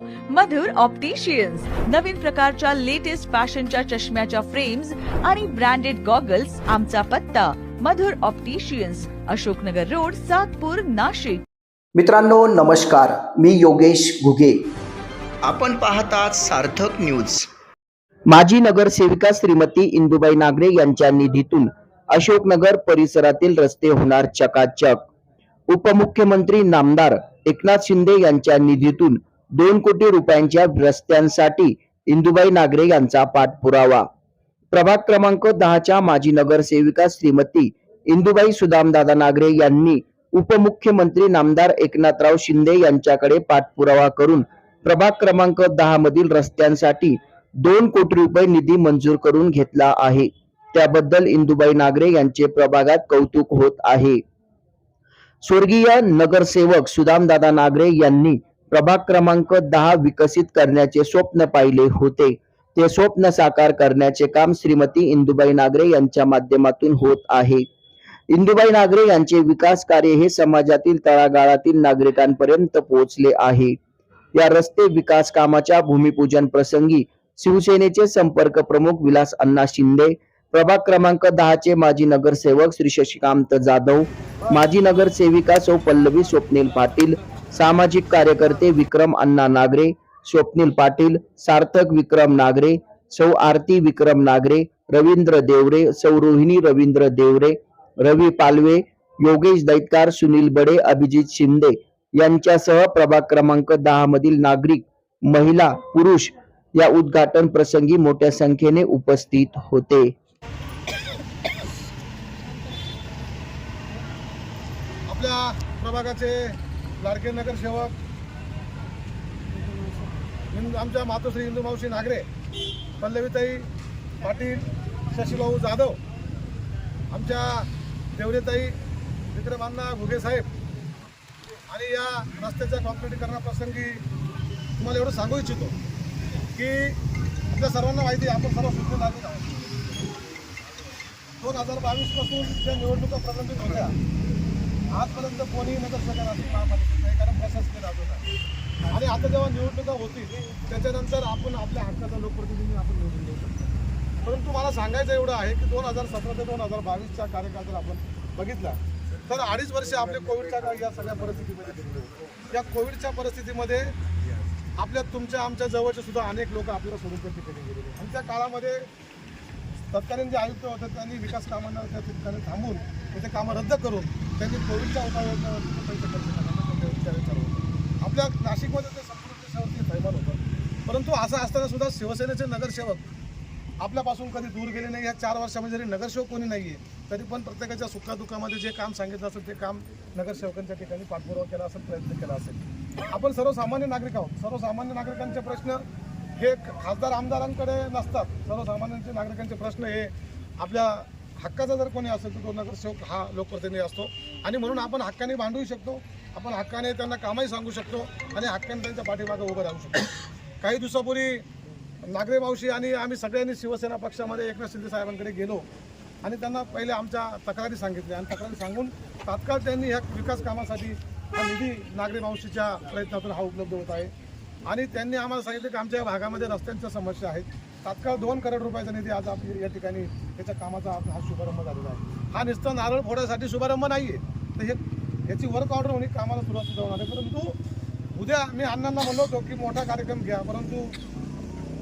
मधुर opticians नवीन प्रकारच्या latest फॅशनच्या चष्म्याच्या फ्रेम्स आणि ब्रँडेड गॉगल्स आमचा पत्ता. Madhur opticians Ashoknagar road Satpur Nashik. मित्रांनो नमस्कार. मी योगेश घुगे. आपण पाहतात सार्थक न्यूज माजी नगरसेविका श्रीमती इंदुबाई नागरे यांच्या निधीतून अशोकनगर परिसरातील रस्ते होणार चकाचक. उपमुख्यमंत्री नामदार एकनाथ शिंदे यांच्या निधीतून दोन कोटी रुपयांच्या रस्त्यांसाठी इंदुबाई नागरे यांचा पाठपुरावा. प्रभाग क्रमांक दहाच्या माजी नगरसेविका श्रीमती इंदुबाई सुदामदादा नागरे यांनी उपमुख्यमंत्री नामदार एकनाथराव शिंदे यांच्याकडे पाठपुरावा करून प्रभाग क्रमांक दहा मधील रस्त्यांसाठी दोन कोटी रुपये निधी मंजूर करून घेतला आहे. त्याबद्दल इंदुबाई नागरे यांचे प्रभागात कौतुक होत आहे. स्वर्गीय नगरसेवक सुदामदादा नागरे यांनी प्रभाग क्रमांक दहा विकसित करण्याचे स्वप्न पाहिले होते. ते स्वप्न साकार करण्याचे काम श्रीमती इंदुबाई नागरे यांच्या माध्यमातून होत आहे. इंदुबाई नागरे यांचे विकास कार्य हे समाजातील तळागाळातील नागरिकांपर्यंत पोहोचले आहे. या रस्ते विकास कामाच्या भूमिपूजन प्रसंगी शिवसेनेचे संपर्क प्रमुख विलास अण्णा शिंदे प्रभाग क्रमांक दहाचे माजी नगरसेवक श्री शशिकांत जाधव माजी नगरसेविका सौ पल्लवी स्वप्नील पाटील सामाजिक कार्यकर्ते विक्रम अण्णा नागरे स्वप्नील पाटील सार्थक विक्रम नागरे सौ आरती विक्रम नागरे रवींद्र देवरे सौ रोहिणी रवींद्र देवरे रवी पालवे योगेश दैतकार सुनील बडे अभिजित शिंदे यांच्यासह प्रभाग क्रमांक दहा मधील नागरिक महिला पुरुष या उद्घाटन प्रसंगी मोठ्या संख्येने उपस्थित होते. आपल्या प्रभागाचे लाडके नगरसेवक हिंदू आमच्या मातोश्री हिंदू मावशी नागरे पल्लवीताई पाटील शशीभाऊ जाधव आमच्या देवरेताई विक्रमांना घुगे साहेब आणि या रस्त्याच्या कॉन्क्रिटीकरणाप्रसंगी तुम्हाला एवढं सांगू इच्छितो की आपल्या सर्वांना माहिती आहे आपण सर्व सुद्धा आहोत. दोन हजार बावीसपासून ज्या निवडणुका प्रलंबित होत्या आजपर्यंत कोणीही नगरसेवक असेल महापालिकेत नाही कारण प्रशासकीय राहत आहे आणि आता जेव्हा निवडणुका होतील त्याच्यानंतर आपण आपल्या हक्काचा लोकप्रतिनिधी आपण निवडून देऊ शकतो. परंतु मला सांगायचं एवढं आहे की दोन हजार सतरा ते दोन हजार बावीसचा कार्यकाळ जर आपण बघितला तर अडीच वर्ष आपले कोविडच्या काळ या सगळ्या परिस्थितीमध्ये गेलेले या कोविडच्या परिस्थितीमध्ये आपल्या तुमच्या आमच्या जवळचे सुद्धा अनेक लोक आपल्याला सोडून ठिकाणी गेलेले. आणि त्या काळामध्ये तत्कालीन जे आयुक्त होते त्यांनी विकास कामांना त्या ठिकाणी थांबून तिथे कामं रद्द करून त्यांनी कोविडच्या उपाययोजनावरती पैसे खर्च करण्याचा विचार होतो आपल्या नाशिकमध्ये ते संपूर्ण देशावरती थैमान होतं. परंतु असं असताना सुद्धा शिवसेनेचे नगरसेवक आपल्यापासून कधी दूर गेले नाही. या चार वर्षामध्ये जरी नगरसेवक कोणी नाही आहे तरी पण प्रत्येकाच्या सुखादुखामध्ये जे काम सांगितलं असेल ते काम नगरसेवकांच्या ठिकाणी पाठपुरावा केला असेल प्रयत्न केला असेल. आपण सर्वसामान्य नागरिक आहोत. सर्वसामान्य नागरिकांचे प्रश्न हे खासदार आमदारांकडे नसतात. सर्वसामान्यांचे नागरिकांचे प्रश्न हे आपल्या हक्काचा जर कोणी असेल तर तो नगरसेवक हा लोकप्रतिनिधी असतो. आणि म्हणून आपण हक्काने भांडूही शकतो. आपण हक्काने त्यांना कामही सांगू शकतो आणि हक्काने त्यांच्या पाठीमागे उभं राहू शकतो. काही दिवसापूर्वी नागरे मावशी आणि आम्ही सगळ्यांनी शिवसेना पक्षामध्ये एकनाथ शिंदे साहेबांकडे गेलो. आणि त्यांना पहिले आमच्या तक्रारी सांगितल्या. आणि तक्रारी सांगून तात्काळ त्यांनी ह्या विकास कामासाठी हा निधी नागरे मावशीच्या प्रयत्नातून हा उपलब्ध होत आहे. आणि त्यांनी आम्हाला सांगितलं की आमच्या भागामध्ये रस्त्यांच्या समस्या आहेत. तात्काळ दोन करोड रुपयाचा निधी आज आपली या ठिकाणी त्याच्या कामाचा हा शुभारंभ झालेला आहे. हा नुसतं नारळ फोडायसाठी शुभारंभ नाही आहे तर हे याची वर्क ऑर्डर होणे कामाला सुरुवात सुद्धा होणार आहे. परंतु उद्या मी अण्णांना म्हणलो होतो की मोठा कार्यक्रम घ्या. परंतु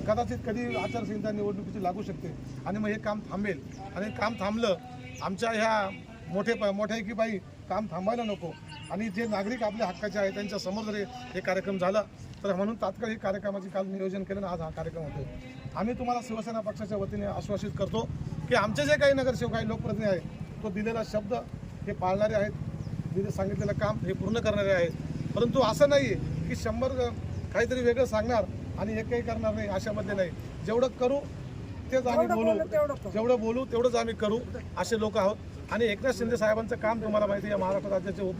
कदाचित कधी आचारसंहिता निवडणुकीची लागू शकते. आणि मग हे काम थांबेल. आणि काम थांबलं आमच्या ह्या मोठे मोठ्या बाई काम थांबायला नको. आणि जे नागरिक आपल्या हक्काचे आहेत त्यांच्यासमोर जर हे- कार्यक्रम झाला तर म्हणून तात्काळ हे कार्यक्रमाचे काल नियोजन केलं आज हा कार्यक्रम होतो आम्ही तुम्हाला शिवसेना पक्षाच्या वतीने आश्वासित करतो की आमचे जे काही नगरसेवक काही लोकप्रतिनिधी आहेत तो दिलेला शब्द हे पाळणारे आहेत. दिले सांगितलेलं काम हे पूर्ण करणारे आहेत. परंतु असं नाही आहे की शंभर काहीतरी वेगळं सांगणार आणि हे काही करणार नाही अशामध्ये नाही. जेवढं करू तेच आम्ही बोलू. जेवढं बोलू तेवढंच आम्ही करू असे लोक आहोत. आणि एकनाथ शिंदे साहेबांचं काम तुम्हाला माहिती आहे महाराष्ट्र राज्याचे उप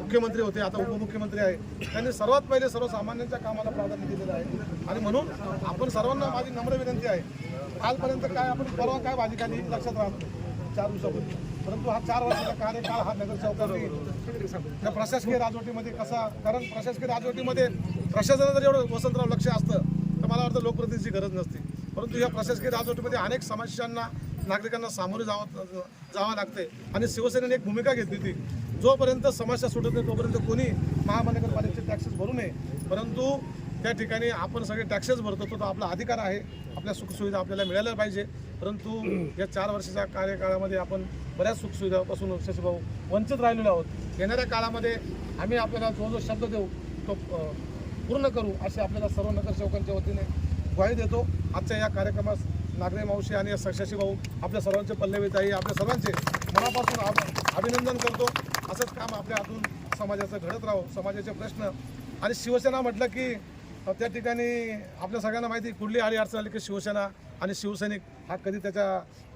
मुख्यमंत्री होते आता उपमुख्यमंत्री आहे. त्यांनी सर्वात पहिले सर्वसामान्यांच्या कामाला प्राधान्य दिलेलं आहे. आणि म्हणून आपण सर्वांना माझी नम्र विनंती आहे कालपर्यंत काय आपण परवा काय भाजी खाली लक्षात राहत चार दिवसापूर्वी. परंतु हा चार वर्षाचा कार्यकाळ हा नगरसेवकांनी त्या प्रशासकीय राजवटीमध्ये कसा कारण प्रशासकीय राजवटीमध्ये प्रशासनाचं जर एवढं वसंतराव लक्ष असतं तर मला वाटतं लोकप्रतिनिधीची गरज नसते. परंतु या प्रशासकीय राजवटीमध्ये अनेक समस्यांना नागरिकांना सामोरे जावं जावं लागते आणि शिवसेनेने एक भूमिका घेतली होती. जोपर्यंत समस्या सुटत नाही तोपर्यंत कोणी महानगरपालिकेचे टॅक्सेस भरू नये. परंतु त्या ठिकाणी आपण सगळे टॅक्सेस भरतो तो तो आपला अधिकार आहे. आपल्या सुखसुविधा आपल्याला मिळायला पाहिजे. परंतु या चार वर्षाच्या कार्यकाळामध्ये आपण बऱ्याच सुखसुविधापासून शशीभाऊ वंचित राहिलेलो आहोत. येणाऱ्या काळामध्ये आम्ही आपल्याला जो जो शब्द देऊ तो पूर्ण करू असे आपल्याला सर्व नगरसेवकांच्या वतीने ग्वाही देतो. आजच्या या कार्यक्रमास नागरे मावशी आणि सक्षाशी भाऊ आपल्या सर्वांचे पल्लवीताई आपल्या सर्वांचे मनापासून अभ- अभिनंदन करतो. असंच काम आपल्या हातून समाजाचं घडत राहो समाजाचे प्रश्न. आणि शिवसेना म्हटलं की त्या ठिकाणी आपल्या सगळ्यांना माहिती कुठली आडी अडचण आली की शिवसेना आणि शिवसैनिक हा कधी त्याच्या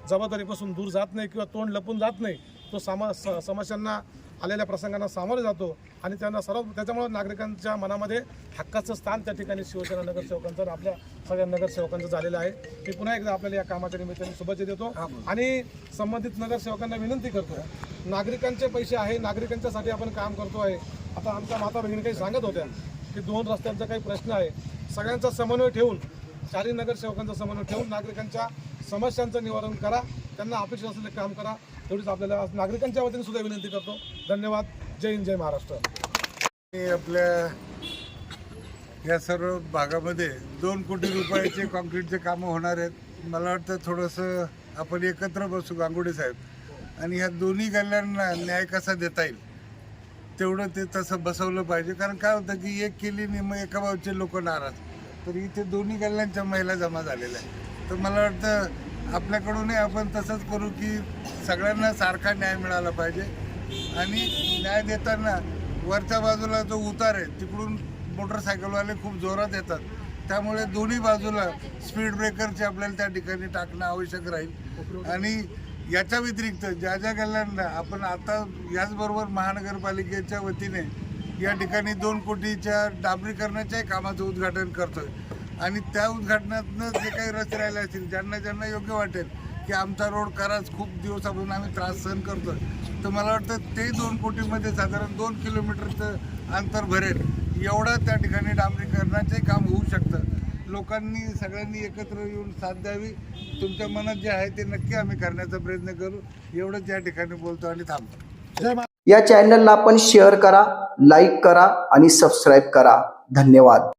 जबाबदारीपासून दूर जात नाही किंवा तोंड लपून जात नाही तो सामा समस्यांना आलेल्या प्रसंगांना सामोरे जातो आणि त्यांना सर्व त्याच्यामुळे नागरिकांच्या मनामध्ये हक्काचं स्थान त्या ठिकाणी शिवसेना नगरसेवकांचं आणि आपल्या सगळ्या नगरसेवकांचं झालेलं आहे. मी पुन्हा एकदा आपल्याला या कामाच्या निमित्ताने शुभेच्छा देतो आणि संबंधित नगरसेवकांना विनंती करतो. नागरिकांचे पैसे आहे नागरिकांच्यासाठी आपण काम करतो आहे. आता आमच्या माता भगिनी काही सांगत होत्या की दोन रस्त्यांचा काही प्रश्न आहे. सगळ्यांचा समन्वय ठेवून चारही नगरसेवकांचा समन्वय ठेवून नागरिकांच्या समस्यांचं निवारण करा त्यांना अपेक्षित असलेले काम करा. तेवढीच आपल्याला नागरिकांच्या वतीने सुद्धा विनंती करतो. धन्यवाद. जय हिंद जय महाराष्ट्र. आणि आपल्या या सर्व भागामध्ये दोन कोटी रुपयाचे कॉन्क्रीटचे कामं होणार आहेत. मला वाटतं थोडंसं आपण एकत्र बसू गांगुडे साहेब. आणि ह्या दोन्ही गल्ल्यांना न्याय कसा देता येईल? तेवढं ते तसं बसवलं पाहिजे. कारण काय होतं की एक केली आणि मग एका बाजूचे लोक नाराज. तर इथे दोन्ही गल्ल्यांच्या महिला जमा झालेल्या आहेत. तर मला वाटतं आपल्याकडूनही आपण तसंच करू की सगळ्यांना सारखा न्याय मिळाला पाहिजे. आणि न्याय देताना वरच्या बाजूला जो उतार आहे तिकडून मोटरसायकलवाले खूप जोरात येतात. त्यामुळे दोन्ही बाजूला स्पीड ब्रेकरचे आपल्याला त्या ठिकाणी टाकणं आवश्यक राहील. आणि याच्या व्यतिरिक्त ज्या ज्या गल्ल्यांना आपण आता याचबरोबर महानगरपालिकेच्या वतीने या ठिकाणी दोन कोटीच्या डांबरीकरणाच्याही कामाचं उद्घाटन करतोय. आणि त्या उद्घाटनातनं जे काही रस्ते राहिले असतील ज्यांना ज्यांना योग्य वाटेल की आमचा रोड कराच खूप दिवसापासून आम्ही त्रास सहन करतोय. तर मला वाटतं ते दोन कोटीमध्ये साधारण दोन किलोमीटरचं अंतर भरेल. एवढं त्या ठिकाणी डांबरीकरणाचे काम होऊ शकतं. लोकांनी सगळ्यांनी एकत्र येऊन साथ द्यावी. तुमच्या मनात जे आहे ते नक्की आम्ही करण्याचा प्रयत्न करू. एवढंच या ठिकाणी बोलतो आणि थांबतो. या चॅनलला आपण शेअर करा लाईक करा आणि सबस्क्राईब करा. धन्यवाद.